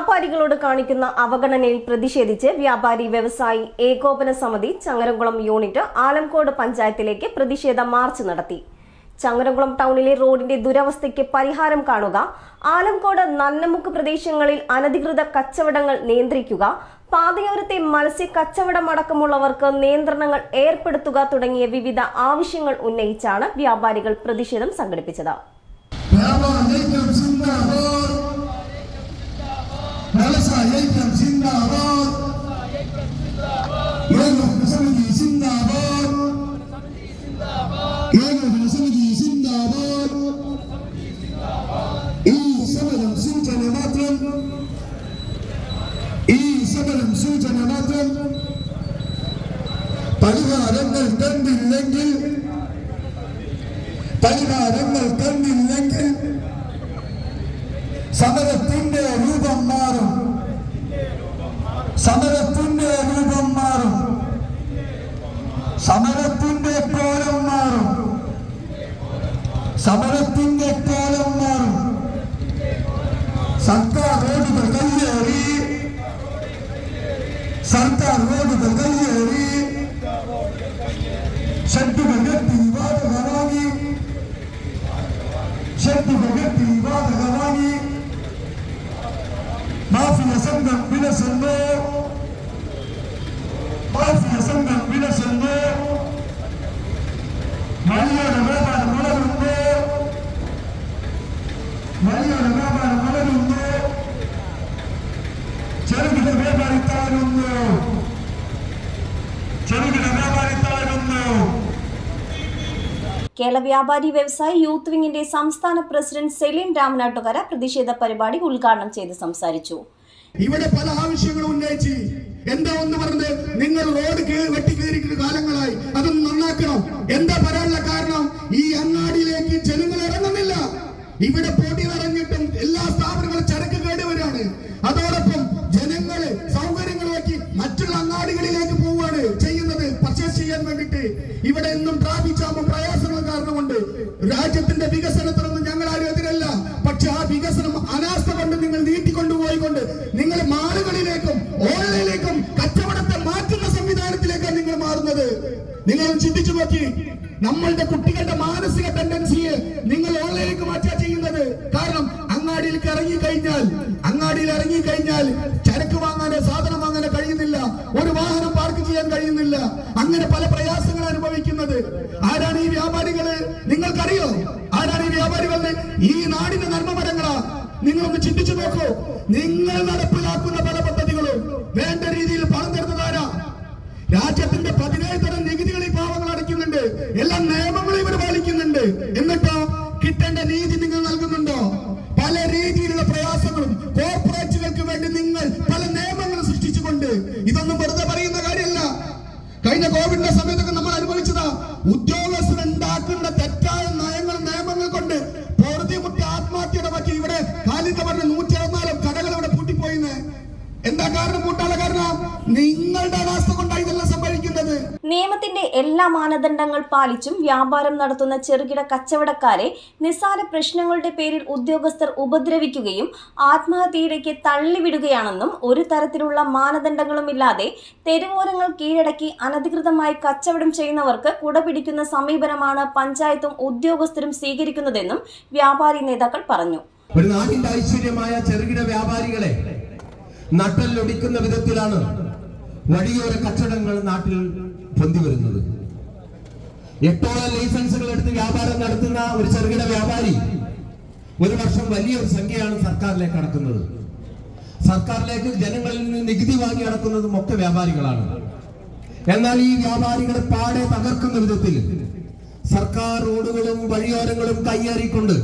വ്യാപാരികളോട് കാണിക്കുന്ന അവഗണനയിൽ പ്രതിഷേധിച്ച് വ്യാപാരി വ്യവസായി ഏകോപന സമിതി ചങ്ങരംകുളം യൂണിറ്റ് ആലംകോട് പഞ്ചായത്തിലേക്ക് പ്രതിഷേധ മാർച്ച് നടത്തി. ചങ്ങരംകുളം ടൗണിലെ റോഡിന്റെ ദുരവസ്ഥയ്ക്ക് പരിഹാരം കാണുക ആലംകോട് നന്നമുക്ക് പ്രദേശങ്ങളിൽ അനധികൃത കച്ചവടങ്ങൾ നിയന്ത്രിക്കുക പാതയോരത്തെ മത്സ്യ കച്ചവടം അടക്കമുള്ളവർക്ക് നിയന്ത്രണങ്ങൾ ഏർപ്പെടുത്തുക തുടങ്ങിയ വിവിധ ആവശ്യങ്ങൾ ഉന്നയിച്ചാണ് വ്യാപാരികൾ പ്രതിഷേധം സംഘടിപ്പിച്ചത്. വ്യവസായൈക്യം സിന്ദാബാദ് ഏകോപന സമിതി സിന്ദാബാദ് ഏകോപന സമിതി സിന്ദാബാദ് ഈ സമരം സൂചന മാത്രം ഈ സമരം സൂചന മാത്രം പരിഹാരങ്ങൾ കണ്ടില്ലെങ്കിൽ പരിഹാരങ്ങൾ കണ്ടില്ലെങ്കിൽ സമരത്തിന്റെ രൂപം മാറും സമരത്തിന്റെ രൂപം മാറും സമരത്തിന്റെ കോലം മാറും സമരത്തിന്റെ കോലം മാറും സർക്കാർ റോഡുകൾ കയ്യേറി സർക്കാർ റോഡുകൾ കയ്യേറി ഷെഡുകൾ കെട്ടി വാടക വാങ്ങി ഷെഡുകൾ കെട്ടി കേരള വ്യാപാരി വ്യവസായി യൂത്ത് വിങ്ങിന്റെ സംസ്ഥാന പ്രസിഡന്റ് സെലിൻ രാമനാട്ടുകര പ്രതിഷേധ പരിപാടി ഉദ്ഘാടനം ചെയ്ത് സംസാരിച്ചു. ഇവിടെ പല ആവശ്യങ്ങളും ഉന്നയിച്ച് എന്താ ഒന്ന് പറഞ്ഞത് നിങ്ങൾ റോഡ് വെട്ടി വെട്ടിക്കേറിക്കുന്ന കാലങ്ങളായി. അതൊന്ന് നന്നാക്കണം. എന്താ പറയാനുള്ള കാരണം? ഈ അങ്ങാടിയിലേക്ക് ജനങ്ങൾ ഇറങ്ങുന്നില്ല. ഇവിടെ പൊടി ഇറങ്ങിയിട്ടും എല്ലാ സ്ഥാപനങ്ങളും ചരക്ക് കേടുവരാണ്. അതോടൊപ്പം ജനങ്ങൾ സൗകര്യങ്ങൾ നോക്കി മറ്റുള്ള അങ്ങാടികളിലേക്ക് പോവുകയാണ് ചെയ്യുന്നത്. പർച്ചേസ് ചെയ്യാൻ വേണ്ടിയിട്ട്. ഇവിടെ എന്നും ട്രാഫിക് ജാമും പ്രയാസങ്ങളും കാരണമുണ്ട്. രാജ്യത്തിന്റെ വികസനത്തിനൊന്നും നിങ്ങൾ മാറുന്നത്? നിങ്ങൾ ചിന്തിച്ചു നോക്കി. നമ്മളുടെ കുട്ടികളുടെ മാനസിക ടെൻഡൻസിയെ നിങ്ങൾ ഓൺലൈനിലേക്ക് മാറ്റാ ചെയ്യുന്നത്. കാരണം അങ്ങാടിയിൽ ഇറങ്ങി കഴിഞ്ഞാൽ അങ്ങാടിയിൽ ഇറങ്ങി കഴിഞ്ഞാൽ ചരക്ക് വാങ്ങാനോ സാധനം വാങ്ങാനോ കഴിയുന്നില്ല. ഒരു വാഹനം പാർക്ക് ചെയ്യാൻ കഴിയുന്നില്ല. അങ്ങനെ പല പ്രയാസങ്ങൾ അനുഭവിക്കുന്നത്. ആരാണ് ഈ വ്യാപാരികൾ? നിങ്ങൾക്കറിയോ? ആരാണ് ഈ വ്യാപാരികൾ ഈ നാടിന്റെ നന്മമരങ്ങളാ. നിങ്ങളൊന്ന് ചിന്തിച്ചു നോക്കൂ. നിങ്ങൾ നടപ്പിലാക്കുന്ന പല പദ്ധതികളും വേണ്ട രീതിയിൽ പണം തരുന്നതാരാ? രാജ്യത്തിന്റെ പാലിക്കുന്നുണ്ട് എന്നിട്ടോ? കിട്ടേണ്ട നീതി നിങ്ങൾ നൽകുന്നുണ്ടോ? പല രീതിയിലുള്ള പ്രയാസങ്ങളും കോർപ്പറേറ്റുകൾക്ക് വേണ്ടി നിങ്ങൾ പല നിയമങ്ങളും സൃഷ്ടിച്ചുകൊണ്ട് ഇതൊന്നും വെറുതെ പറയുന്ന കാര്യമല്ല. കഴിഞ്ഞ കോവിഡിന്റെ സമയത്തൊക്കെ നമ്മൾ അനുഭവിച്ചതാ ഉദ്യോഗസ്ഥർ ഉണ്ടാക്കുന്ന തെറ്റായ നയങ്ങൾ നിയമങ്ങൾ കൊണ്ട് പൊറുതിമുട്ടി ആത്മഹത്യയുടെ പറ്റി ഇവിടെ കാലിന്റെ പറഞ്ഞ നൂറ്റി അറുപത്തിനാലും കടകൾ ഇവിടെ പൂട്ടിപ്പോയിന്ന്. എന്താ കാരണം? പൂട്ടാനുള്ള കാരണം? നിങ്ങളുടെ അവസ്ഥ കൊണ്ടാണ് നിയമത്തിന്റെ എല്ലാ മാനദണ്ഡങ്ങൾ പാലിച്ചും വ്യാപാരം നടത്തുന്ന ചെറുകിട കച്ചവടക്കാരെ നിസ്സാര പ്രശ്നങ്ങളുടെ പേരിൽ ഉദ്യോഗസ്ഥർ ഉപദ്രവിക്കുകയും ആത്മഹത്യയിലേക്ക് തള്ളിവിടുകയാണെന്നും ഒരു തരത്തിലുള്ള മാനദണ്ഡങ്ങളുമില്ലാതെ തെരുവോരങ്ങൾ കീഴടക്കി അനധികൃതമായി കച്ചവടം ചെയ്യുന്നവർക്ക് കുടപിടിക്കുന്ന സമീപനമാണ് പഞ്ചായത്തും ഉദ്യോഗസ്ഥരും സ്വീകരിക്കുന്നതെന്നും വ്യാപാരി നേതാക്കൾ പറഞ്ഞു. ഒരു നാടിന്റെ ഐശ്വര്യമായ ചെറുകിട വ്യാപാരികളെ നട്ടല്ലൊടിക്കുന്ന വിധത്തിലാണ് വഴിയോര കച്ചവടങ്ങൾ നാട്ടിൽ പൊന്തി വരുന്നത്. എട്ടോളം ലൈസൻസുകൾ എടുത്ത് വ്യാപാരം നടത്തുന്ന ഒരു ചെറുകിട വ്യാപാരി ഒരു വർഷം വലിയൊരു സംഖ്യയാണ് സർക്കാരിലേക്ക് അടക്കുന്നത്. സർക്കാരിലേക്ക് ജനങ്ങളിൽ നിന്ന് നികുതി വാങ്ങി അടക്കുന്നതും ഒക്കെ വ്യാപാരികളാണ്. എന്നാൽ ഈ വ്യാപാരികളെ പാടെ തകർക്കുന്ന വിധത്തിൽ സർക്കാർ റോഡുകളും വഴിയോരങ്ങളും കയ്യേറിക്കൊണ്ട്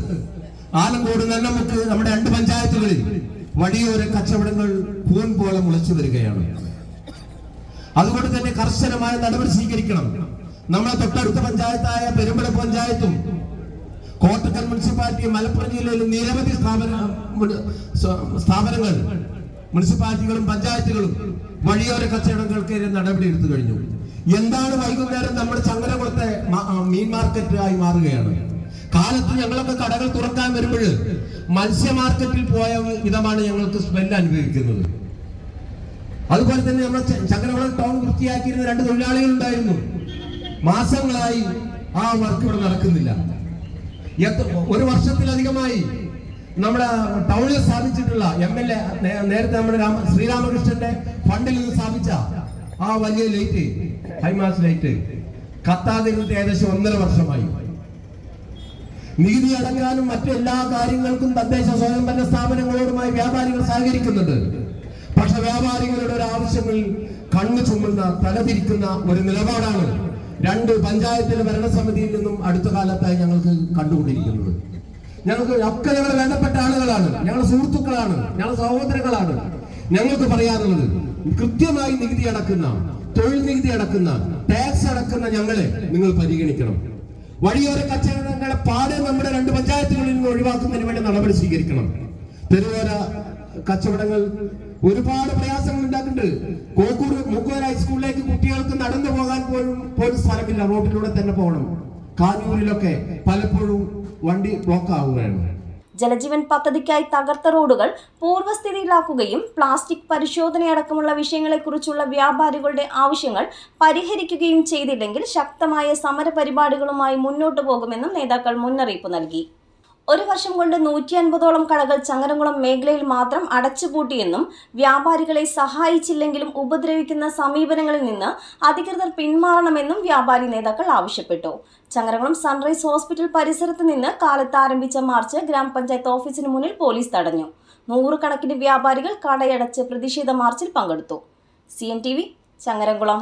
ആലങ്കോട് നെല്ലമുക്ക് നമ്മുടെ രണ്ട് പഞ്ചായത്തുകളിൽ വഴിയോര കച്ചവടങ്ങൾ പൂൻ പോലെ മുളച്ചു വരികയാണ്. അതുകൊണ്ട് തന്നെ കർശനമായ നടപടി സ്വീകരിക്കണം. നമ്മളെ തൊട്ടടുത്ത പഞ്ചായത്തായ പെരുമ്പട പഞ്ചായത്തും കോട്ടക്കൽ മുനിസിപ്പാലിറ്റി മലപ്പുറം ജില്ലയിൽ നിരവധി സ്ഥാപന സ്ഥാപനങ്ങൾ മുനിസിപ്പാലിറ്റികളും പഞ്ചായത്തുകളും വഴിയോര കച്ചവടങ്ങൾക്കെതിരെ നടപടി എടുത്തു കഴിഞ്ഞു. എന്താണ് വൈകുന്നേരം നമ്മുടെ ചങ്ങരകുളത്തെ മീൻ മാർക്കറ്റ് ആയി മാറുകയാണ്. കാലത്ത് ഞങ്ങളൊക്കെ കടകൾ തുറക്കാൻ വരുമ്പോൾ മത്സ്യ മാർക്കറ്റിൽ പോയ വിധമാണ് ഞങ്ങൾക്ക് സ്മെല്ല് അനുഭവിക്കുന്നത്. അതുപോലെ തന്നെ നമ്മുടെ ചങ്കരവളം ടൗൺ വൃത്തിയാക്കിയിരുന്ന രണ്ട് തൊഴിലാളികൾ ഉണ്ടായിരുന്നു മാസങ്ങളായി ആ വർക്ക് ഇവിടെ നടക്കുന്നില്ല. ഒരു വർഷത്തിലധികമായി നമ്മുടെ ടൗണിൽ സ്ഥാപിച്ചിട്ടുള്ള എം എൽ എ നേരത്തെ നമ്മുടെ രാമ ശ്രീരാമകൃഷ്ണന്റെ ഫണ്ടിൽ നിന്ന് സ്ഥാപിച്ച ആ വലിയ ലൈറ്റ് ഹൈമാസ് ലൈറ്റ് കത്താതിരുന്നിട്ട് ഏകദേശം ഒന്നര വർഷമായി. നികുതി അടക്കാനും മറ്റെല്ലാ കാര്യങ്ങൾക്കും തദ്ദേശ സ്വയംഭരണ സ്ഥാപനങ്ങളോടുമായി വ്യാപാരികൾ സഹകരിക്കുന്നുണ്ട്. പക്ഷെ വ്യാപാരികളുടെ ഒരു ആവശ്യങ്ങൾ കണ്ണു ചുമ്മുന്ന തലതിരിക്കുന്ന ഒരു നിലപാടാണ് രണ്ട് പഞ്ചായത്തിലെ ഭരണസമിതിയിൽ നിന്നും അടുത്ത കാലത്തായി ഞങ്ങൾക്ക് കണ്ടുകൊണ്ടിരിക്കുന്നത്. ഞങ്ങൾക്ക് ഒക്കെ ഞങ്ങൾ വേണ്ടപ്പെട്ട ആളുകളാണ്. ഞങ്ങൾ സുഹൃത്തുക്കളാണ്. ഞങ്ങൾ സഹോദരങ്ങളാണ്. ഞങ്ങൾക്ക് പറയാനുള്ളത് കൃത്യമായി നികുതി അടക്കുന്ന തൊഴിൽ നികുതി അടക്കുന്ന ടാക്സ് അടക്കുന്ന ഞങ്ങളെ നിങ്ങൾ പരിഗണിക്കണം. വഴിയോര കച്ചവടങ്ങളെ പാടെ നമ്മുടെ രണ്ട് പഞ്ചായത്തുകളിൽ നിന്ന് ഒഴിവാക്കുന്നതിന് വേണ്ടി നടപടി സ്വീകരിക്കണം. തെരുവോര കച്ചവടങ്ങൾ ഒരുപാട് പ്രയാസങ്ങൾ ഉണ്ടാക്കുന്നുണ്ട്. കോക്കൂർ മുക്കോര ഹൈസ്കൂളിലേക്ക് കുട്ടികൾക്ക് നടന്നു പോകാൻ പോലും പോലും സ്ഥലമില്ല. റോഡിലൂടെ തന്നെ പോകണം. കാനൂരിലൊക്കെ പലപ്പോഴും വണ്ടി ബ്ലോക്ക് ആവുകയാണ്. ജലജീവൻ പദ്ധതിക്കായി തകർത്ത റോഡുകൾ പൂർവസ്ഥിതിയിലാക്കുകയും പ്ലാസ്റ്റിക് പരിശോധനയടക്കമുള്ള വിഷയങ്ങളെക്കുറിച്ചുള്ള വ്യാപാരികളുടെ ആവശ്യങ്ങൾ പരിഹരിക്കുകയും ചെയ്തില്ലെങ്കിൽ ശക്തമായ സമരപരിപാടികളുമായി മുന്നോട്ടു പോകുമെന്നും നേതാക്കൾ മുന്നറിയിപ്പ് നൽകി. ഒരു വർഷം കൊണ്ട് നൂറ്റി അൻപതോളം കടകൾ ചങ്ങരംകുളം മേഖലയിൽ മാത്രം അടച്ചുപൂട്ടിയെന്നും വ്യാപാരികളെ സഹായിച്ചില്ലെങ്കിലും ഉപദ്രവിക്കുന്ന സമീപനങ്ങളിൽ നിന്ന് അധികൃതർ പിന്മാറണമെന്നും വ്യാപാരി നേതാക്കൾ ആവശ്യപ്പെട്ടു. ചങ്ങരംകുളം സൺറൈസ് ഹോസ്പിറ്റൽ പരിസരത്ത് നിന്ന് കാലത്ത് ആരംഭിച്ച മാർച്ച് ഗ്രാമപഞ്ചായത്ത് ഓഫീസിന് മുന്നിൽ പോലീസ് തടഞ്ഞു. നൂറുകണക്കിന് വ്യാപാരികൾ കടയടച്ച് പ്രതിഷേധ മാർച്ചിൽ പങ്കെടുത്തു. C N T V Changaramkulam.